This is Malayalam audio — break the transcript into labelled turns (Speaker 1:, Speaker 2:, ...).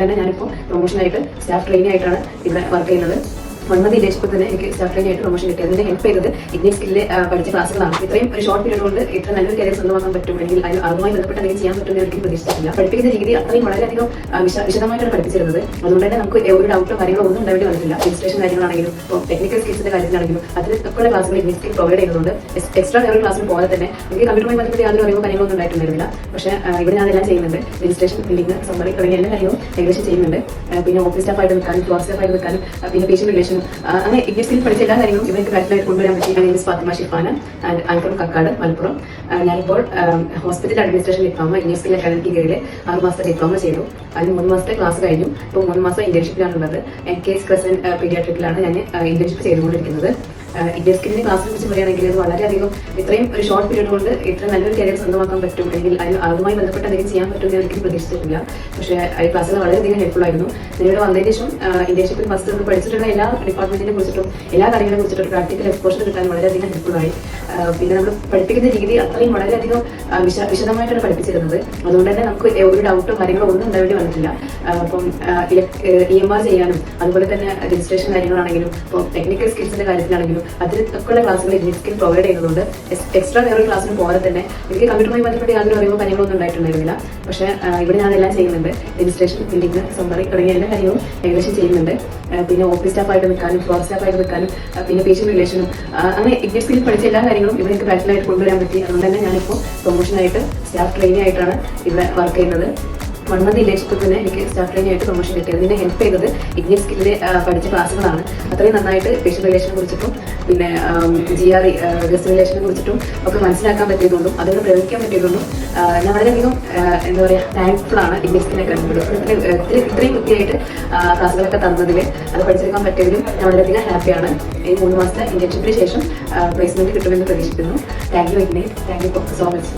Speaker 1: തന്നെ ഞാനിപ്പോൾ പ്രൊമോഷനായിട്ട് സ്റ്റാഫ് ട്രെയിനി ആയിട്ടാണ് ഇവിടെ വർക്ക് ചെയ്യുന്നത്. മന്ത് ഇന്റേൺഷിപ്പിൽ തന്നെ എനിക്ക് സ്റ്റാഫ് ആയിട്ട് പ്രൊമോഷൻ കിട്ടി. അതിന്റെ ഹെൽപ്പ് ചെയ്തത് ഇന്ത്യൻ സ്കില്ല് പഠിച്ച ക്ലാസ്സുകളാണ് ഇത്രയും ഒരു ഷോർട്ട് പീരീഡ് കൊണ്ട് ഇത്ര നല്ലൊരു കരിയർ സ്വന്തമാക്കാൻ പറ്റും. അല്ലെങ്കിൽ അതിന് അതുമായി ബന്ധപ്പെട്ട് എനിക്ക് ചെയ്യാൻ പറ്റുന്ന ഒരിക്കലും പ്രതീക്ഷിച്ചിട്ടില്ല. പഠിപ്പിക്കുന്ന രീതി അത്രയും വളരെയധികം വിശദമായിട്ടാണ് പഠിപ്പിച്ചിരുന്നത്. അതുകൊണ്ട് തന്നെ നമുക്ക് ഒരു ഡൗട്ടോ കാര്യങ്ങളോ ഒന്നും ഉണ്ടാവേണ്ടി വന്നില്ല രജിസ്ട്രേഷൻ കാര്യങ്ങളാണെങ്കിലും ടെക്നിക്കൽ സ്കിൽസിന്റെ കാര്യത്തിലാണെങ്കിലും അതിലൊക്കെ ക്ലാസ്സുകൾ ഇന്ത്യൻ സ്കിൽ പ്രൊവൈഡ് ചെയ്യുന്നുണ്ട് എക്സ്ട്രാ ലെവൽ ക്ലാസ്സിൽ പോലെ തന്നെ എനിക്ക് കമ്പ്യൂട്ടറുമായി ബന്ധപ്പെട്ട് യാതൊരു അറിവോ കാര്യങ്ങളൊന്നും ഉണ്ടായിട്ടുണ്ടായിരുന്നില്ല. പക്ഷേ ഇവിടെ ഞാൻ എല്ലാം ചെയ്യുന്നുണ്ട്. രജിസ്ട്രേഷൻ ബില്ലിംഗ് സമ്മറി തുടങ്ങിയ എല്ലാ കാര്യവും ഏകദേശം ചെയ്യുന്നുണ്ട്. പിന്നെ ഓഫീസ് സ്റ്റാഫായിട്ട് നിൽക്കാനും ക്ലാസ് സ്റ്റാഫായിട്ട് നിൽക്കാനും പിന്നെ പേഷ്യൻ റിലേഷനും അങ്ങനെ ഇംഗ്ലീഷിൽ പഠിച്ച എല്ലാ കാര്യങ്ങളും ഇവർക്ക് കറക്റ്റായിട്ട് കൊണ്ടുവരാൻ പറ്റി Ignis Fathima Shifana and I'm from Kakkad Malappuram ഞാനിപ്പോൾ ഹോസ്പിറ്റൽ അഡ്മിനിസ്ട്രേഷൻ ഡിപ്ലോമ ഇഗ്നീസ് അക്കാദമിക്ക് കീഴിൽ ആറ് മാസത്തെ ഡിപ്ലോമ ചെയ്തു. അതിന് മൂന്ന് മാസത്തെ ക്ലാസ് കഴിഞ്ഞു. ഇപ്പോൾ മൂന്ന് മാസം ഇന്റേൺഷിപ്പിലാണുള്ളത് എൻ കെ എസ് ക്രസൻ പീഡിയാട്രിക്കിലാണ് ഞാൻ ഇന്റേൺഷിപ്പ് ചെയ്തുകൊണ്ടിരിക്കുന്നത്. ഇന്ത്യൻ സ്കില്ലിന്റെ ക്ലാസ്സിനെ കുറിച്ച് പറയുകയാണെങ്കിൽ അത് വളരെയധികം ഇത്രയും ഒരു ഷോർട്ട് പീരീഡ് കൊണ്ട് ഇത്ര നല്ലൊരു കരിയർ സ്വന്തമാക്കാൻ പറ്റും. അല്ലെങ്കിൽ അതിന് അതുമായി ബന്ധപ്പെട്ട് എന്തെങ്കിലും ചെയ്യാൻ പറ്റും എന്ന് ഒരിക്കലും പ്രതീക്ഷിച്ചിട്ടില്ല. പക്ഷേ ഈ ക്ലാസ്സിൽ വളരെയധികം ഹെൽപ്ഫുൾ ആയിരുന്നു. നിങ്ങളുടെ വന്നതിന് ശേഷം ഇന്റേൺഷിപ്പിൽ ഫസ്റ്റ് നിന്ന് പഠിച്ചിട്ടുള്ള എല്ലാ ഡിപ്പാർട്ട്മെന്റിനെ കുറിച്ചിട്ടും എല്ലാ കാര്യങ്ങളെ കുറിച്ചിട്ടും പ്രാക്ടിക്കൽ എക്സ്പോഷർ കിട്ടാൻ വളരെയധികം ഹെൽപ്ഫുൾ ആയി. പിന്നെ നമ്മൾ പഠിപ്പിക്കുന്ന രീതി അത്രയും വളരെയധികം വിശദമായിട്ടാണ് പഠിപ്പിച്ചിരുന്നത്. അതുകൊണ്ട് തന്നെ നമുക്ക് ഒരു ഡൗട്ടും കാര്യങ്ങളോ ഒന്നും ഉണ്ടാവേണ്ടി വന്നിട്ടില്ല. അപ്പം ഇ എം ആർ ചെയ്യാനും അതുപോലെ തന്നെ രജിസ്ട്രേഷൻ കാര്യങ്ങളാണെങ്കിലും ഇപ്പോൾ ടെക്നിക്കൽ സ്കിൽസിന്റെ കാര്യത്തിലാണെങ്കിലും അതിലൊക്കെയുള്ള ക്ലാസ്സുകൾ സ്കിൽ പ്രൊവൈഡ് ചെയ്യുന്നുണ്ട് എക്സ്ട്രാ വേറൊരു ക്ലാസ്സിന് പോലെ തന്നെ എനിക്ക് കമ്പ്യൂട്ടറുമായി ബന്ധപ്പെട്ട് യാതൊരു അറിവോ കാര്യങ്ങളൊന്നും ഉണ്ടായിട്ടുണ്ടായിരുന്നില്ല. പക്ഷേ ഇവിടെ ഞാൻ എല്ലാം ചെയ്യുന്നുണ്ട്. രജിസ്ട്രേഷൻ ബില്ലിംഗ് സമ്മറി തുടങ്ങിയ എല്ലാ കാര്യവും ഏകദേശം ചെയ്യുന്നുണ്ട്. പിന്നെ ഓഫീസ് സ്റ്റാഫായിട്ട് നിൽക്കാനും ഫ്ലോർ സ്റ്റാഫായിട്ട് നിൽക്കാനും പിന്നെ പേഷ്യൻ റിലേഷനും അങ്ങനെ ഇംഗ്ലീഷ് സ്കിൽ പഠിച്ച എല്ലാ കാര്യങ്ങളും ഇവിടെ എനിക്ക് ബാച്ചിലായിട്ട് കൊണ്ടുവരാൻ പറ്റി. അതുകൊണ്ട് തന്നെ ഞാനിപ്പോൾ പ്രൊമോഷനായിട്ട് സ്റ്റാഫ് ട്രെയിനിങ് ആയിട്ടാണ് ഇവിടെ വർക്ക് ചെയ്യുന്നത്. ഇന്റേൺഷിപ്പിൽ തന്നെ എനിക്ക് സ്റ്റാഫ് ആയിട്ട് പ്രൊമോഷൻ കിട്ടിയത് ഇതിനെ ഹെൽപ്പ് ചെയ്തത് ഇഗ്നി സ്കില്ലിലെ പഠിച്ച ക്ലാസ്സുകളാണ് അത്രയും നന്നായിട്ട് പേഷ്യൻ റിലേഷനെ കുറിച്ചിട്ടും പിന്നെ ജി ആർ ഇ ഗസ്റ്റ് റിലേഷനെ കുറിച്ചിട്ടും ഒക്കെ മനസ്സിലാക്കാൻ പറ്റിയതുകൊണ്ടും അതുകൊണ്ട് പ്രയോഗിക്കാൻ പറ്റിയതുകൊണ്ടും ഞാൻ വളരെയധികം എന്താ പറയുക താങ്ക്ഫുൾ ആണ് ഇഗ്നി സ്കില്ലിനെ കണ്ടുപിടി ഇത്രയും ഇത്രയും കൃത്യമായിട്ട് ക്ലാസ്സുകളൊക്കെ തന്നതിൽ അത് പഠിച്ചെടുക്കാൻ പറ്റിയതിലും ഞാൻ വളരെയധികം ഹാപ്പിയാണ് ഈ മൂന്ന് മാസത്തെ ഇന്റേൺഷിപ്പിന് ശേഷം പ്ലേസ്മെന്റ് കിട്ടുമെന്ന് പ്രതീക്ഷിക്കുന്നു. Thank you Ignis thank you so much